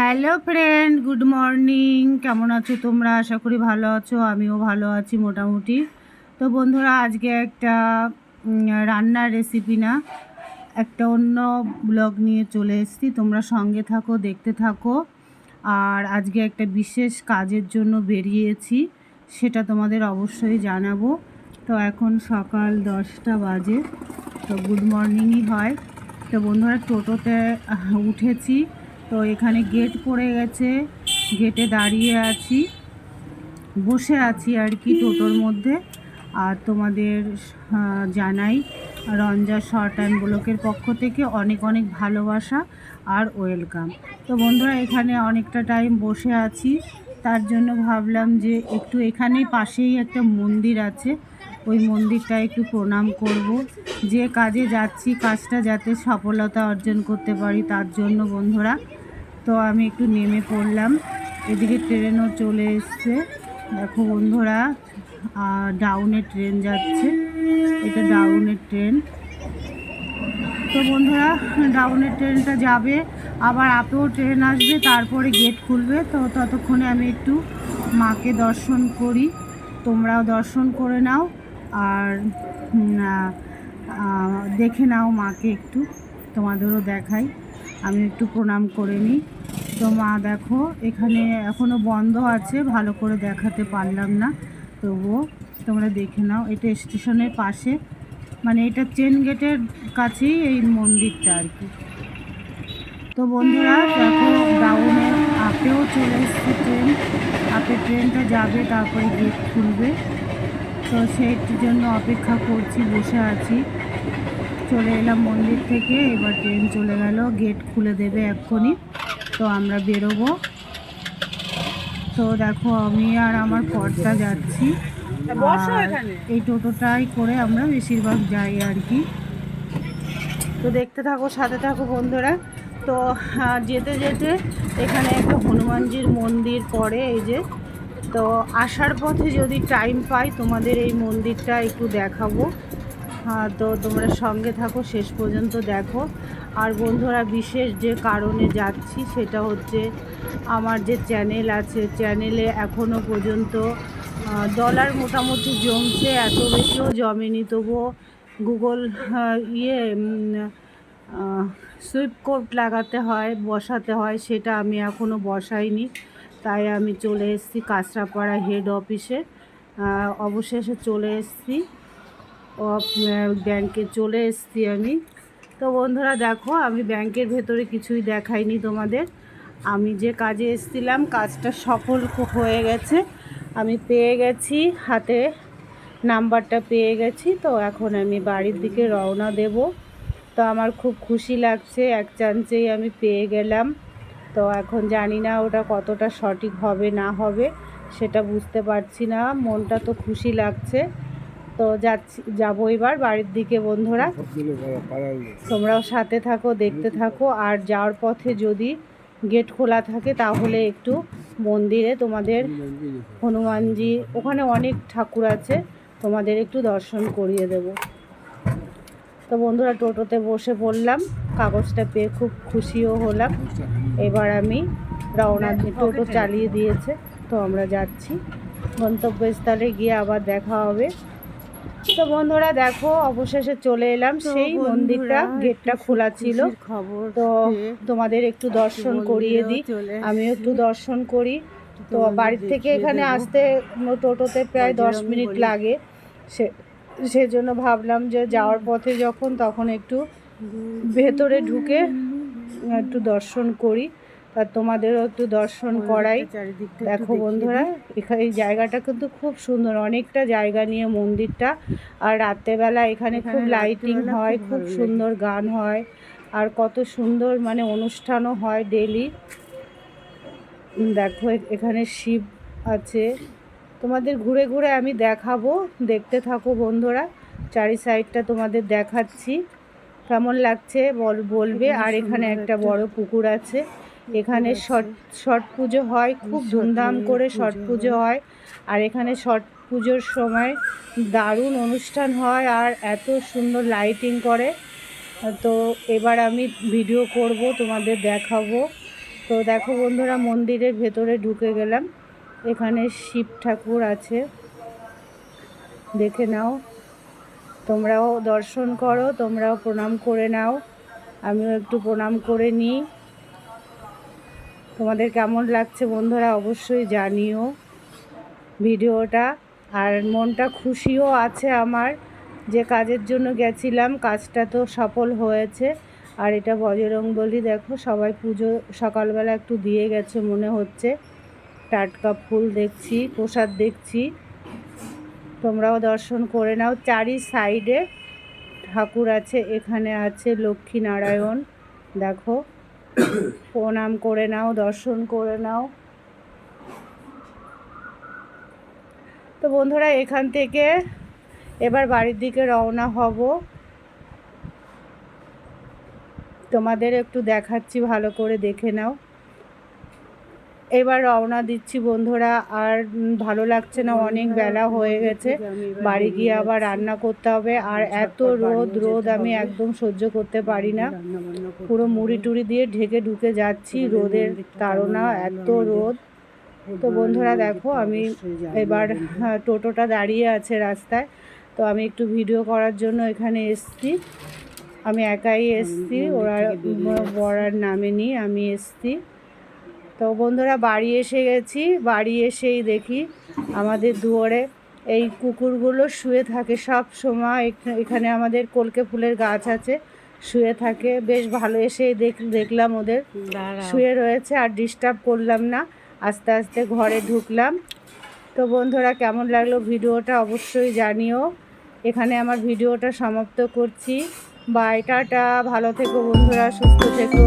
Hello friend good morning কেমন আছো তোমরা? আশা করি ভালো আছো। আমিও ভালো আছি মোটামুটি। তো বন্ধুরা, আজকে একটা রান্নার রেসিপি না, একটা অন্য ব্লগ নিয়ে চলে এসেছি। তোমরা সঙ্গে থাকো, দেখতে থাকো। আর আজকে একটা বিশেষ কাজের জন্য বেরিয়েছি, সেটা তোমাদের অবশ্যই জানাব। তো এখন সকাল দশটা বাজে। তো গুড মর্নিংই হয়। তো বন্ধুরা, টোটোতে উঠেছি। তো এখানে গেট পড়ে গেছে। গেটে দাঁড়িয়ে আছি। বসে আছি আর কি টোটোর মধ্যে। আর তোমাদের জানাই রঞ্জা শর্ট অ্যান্ড ব্লকের পক্ষ থেকে অনেক অনেক ভালোবাসা আর ওয়েলকাম তো বন্ধুরা, এখানে অনেকটা টাইম বসে আছি। তার জন্য ভাবলাম যে একটু এখানেই পাশেই একটা মন্দির আছে। ওই মন্দিরটা একটু প্রণাম করব। যে কাজে যাচ্ছি, কাজটা যাতে সফলতা অর্জন করতে পারি, তার জন্য বন্ধুরা। তো আমি একটু নেমে পড়লাম। এদিকে ট্রেনও চলে এসছে। দেখো বন্ধুরা ডাউনে ট্রেন যাচ্ছে। এটা ডাউনের ট্রেন। তো বন্ধুরা ডাউনের ট্রেনটা যাবে, আবার আপেও ট্রেন আসবে, তারপরে গেট খুলবে। তো ততক্ষণে আমি একটু মাকে দর্শন করি। তোমরাও দর্শন করে নাও আর দেখে নাও মাকে একটু। তোমাদেরও দেখাই। আমি একটু প্রণাম করে নিই। তো মা, দেখো, এখানে এখনও বন্ধ আছে, ভালো করে দেখাতে পারলাম না। তবুও তোমরা দেখে নাও, এটা স্টেশনের পাশে মানে এটা চেন গেটের কাছেই এই মন্দিরটা আর কি। তো বন্ধুরা, দেখো ডাউনে আপেও চলে এসছে ট্রেন আপে ট্রেনটা যাবে, তারপরে গেট খুলবে। তো সেইটির জন্য অপেক্ষা করছি, বসে আছি। চলে এলাম মন্দির থেকে, এবার ট্রেন চলে গেল গেট খুলে দেবে এক্ষুনি। তো আমরা বেরোবো। তো দেখো আমি আর আমার পর্দা যাচ্ছি। এই টোটোটাই করে আমরা বেশিরভাগ যাই আর কি। তো দেখতে থাকো সাথে থাকো বন্ধুরা। তো যেতে যেতে এখানে একটা হনুমানজির মন্দির পড়ে এই যে। তো আসার পথে যদি টাইম পাই তোমাদের এই মন্দিরটা একটু দেখাবো। তো তোমরা সঙ্গে থাকো, শেষ পর্যন্ত দেখো। আর বন্ধুরা, বিশেষ যে কারণে যাচ্ছি, সেটা হচ্ছে আমার যে চ্যানেল আছে চ্যানেলে এখনও পর্যন্ত ডলার মোটামুটি জমছে, এত বেশিও জমেনি। তবুও গুগল ইয়ে সুইপ কোড লাগাতে হয়, বসাতে হয়, সেটা আমি এখনও বসাইনি। তাই আমি চলে এসেছি কাঁচরাপাড়া হেড অফিসে অবশেষে চলে এসেছি। ব্যাংকে চলে এসেছি আমি। তো বন্ধুরা দেখো, আমি ব্যাংকের ভেতরে কিছুই দেখাইনি তোমাদের। আমি যে কাজে এসেছিলাম, কাজটা সফল হয়ে গেছে। আমি পেয়ে গেছি, হাতে নাম্বারটা পেয়ে গেছি। তো এখন আমি বাড়ির দিকে রওনা দেব। তো আমার খুব খুশি লাগছে, এক চান্সেই আমি পেয়ে গেলাম। তো এখন জানি না ওটা কতটা সঠিক হবে, না হবে, সেটা বুঝতে পারছি না। মনটা তো খুশি লাগছে। তো যাচ্ছি, যাব এবার বাড়ির দিকে বন্ধুরা। তোমরাও সাথে থাকো, দেখতে থাকো। আর যাওয়ার পথে যদি গেট খোলা থাকে, তাহলে একটু মন্দিরে তোমাদের হনুমানজি, ওখানে অনেক ঠাকুর আছে, তোমাদের একটু দর্শন করিয়ে দেব। তো বন্ধুরা, টোটোতে বসে পড়লাম, কাগজটা পেয়ে খুব খুশিও হলাম। এবার আমি রওনা, টোটো চালিয়ে দিয়েছে, তো আমরা যাচ্ছি। গন্তব্যস্থলে গিয়ে আবার দেখা হবে। তো বন্ধুরা দেখো অবশেষে চলে এলাম। সেই মন্দিরটা গেটটা খোলা ছিল। খবর তো তোমাদের একটু দর্শন করিয়ে দিই। আমিও একটু দর্শন করি। তো বাড়ির থেকে এখানে আসতে টোটোতে প্রায় দশ মিনিট লাগে। সে সেজন্য ভাবলাম যে যাওয়ার পথে যখন তখন একটু ভেতরে ঢুকে একটু দর্শন করি। আর তোমাদেরও একটু দর্শন করাই। দেখো বন্ধুরা এখানে এই জায়গাটা কিন্তু খুব সুন্দর অনেকটা জায়গা নিয়ে মন্দিরটা। আর রাত্রেবেলা এখানে খুব লাইটিং হয় খুব খুব সুন্দর গান হয় আর কত সুন্দর মানে অনুষ্ঠানও হয় ডেলি দেখো এখানে শিব আছে। তোমাদের ঘুরে ঘুরে আমি দেখাবো দেখতে থাকো বন্ধুরা। চারি সাইডটা তোমাদের দেখাচ্ছি। কেমন লাগছে বল বলবে? আর এখানে একটা বড় পুকুর আছে। এখানে ছট ছট পুজো হয় খুব ধুমধাম করে ছট পুজো হয়। আর এখানে ছট পুজোর সময় দারুণ অনুষ্ঠান হয় আর এত সুন্দর লাইটিং করে। তো এবার আমি ভিডিও করব তোমাদের দেখাবো। তো দেখো বন্ধুরা মন্দিরের ভেতরে ঢুকে গেলাম। এখানে শিব ঠাকুর আছে। দেখে নাও। তোমরাও দর্শন করো তোমরাও প্রণাম করে নাও। আমিও একটু প্রণাম করে নিই। তোমাদের কেমন লাগছে বন্ধুরা অবশ্যই জানিও ভিডিওটা। আর মনটা খুশিও আছে আমার যে কাজের জন্য গেছিলাম, কাজটা তো সফল হয়েছে। আর এটা বজরং বলি, দেখো সবাই পুজো সকালবেলা একটু দিয়ে গেছে মনে হচ্ছে। টাটকা ফুল দেখছি, প্রসাদ দেখছি। তোমরাও দর্শন করে নাও। চারি সাইডে ঠাকুর আছে, এখানে আছে লক্ষ্মী নারায়ণ, দেখো। প্রণাম করে নাও, দর্শন করে নাও। তো বন্ধুরা, এখান থেকে এবার বাড়ির দিকে রওনা হব। তোমাদের একটু দেখাচ্ছি, ভালো করে দেখে নাও। এবার রওনা দিচ্ছি বন্ধুরা আর ভালো লাগছে না অনেক বেলা হয়ে গেছে। বাড়ি গিয়ে আবার রান্না করতে হবে আর এত রোদ রোদ আমি একদম সহ্য করতে পারি না। পুরো মুড়ি টুড়ি দিয়ে ঢেকে ঢুকে যাচ্ছি রোদের তাড়না এত রোদ। তো বন্ধুরা দেখো আমি এবার হ্যাঁ, টোটোটা দাঁড়িয়ে আছে রাস্তায়। তো আমি একটু ভিডিও করার জন্য এখানে এসছি। আমি একাই এসছি ওরা বড়ার নামে নিয়ে আমি এসছি। তো বন্ধুরা বাড়ি এসে গেছি বাড়ি এসেই দেখি আমাদের দুয়ারে এই কুকুরগুলো শুয়ে থাকে সব সময়। এখানে আমাদের কলকে ফুলের গাছ আছে শুয়ে থাকে। বেশ ভালো এসেই দেখ দেখলাম ওদের। শুয়ে রয়েছে আর ডিস্টার্ব করলাম না। আস্তে আস্তে ঘরে ঢুকলাম। তো বন্ধুরা কেমন লাগল ভিডিওটা অবশ্যই জানিও। এখানে আমার ভিডিওটা সমাপ্ত করছি। Bye tata. ভালো থেকো বন্ধুরা সুস্থ থেকো।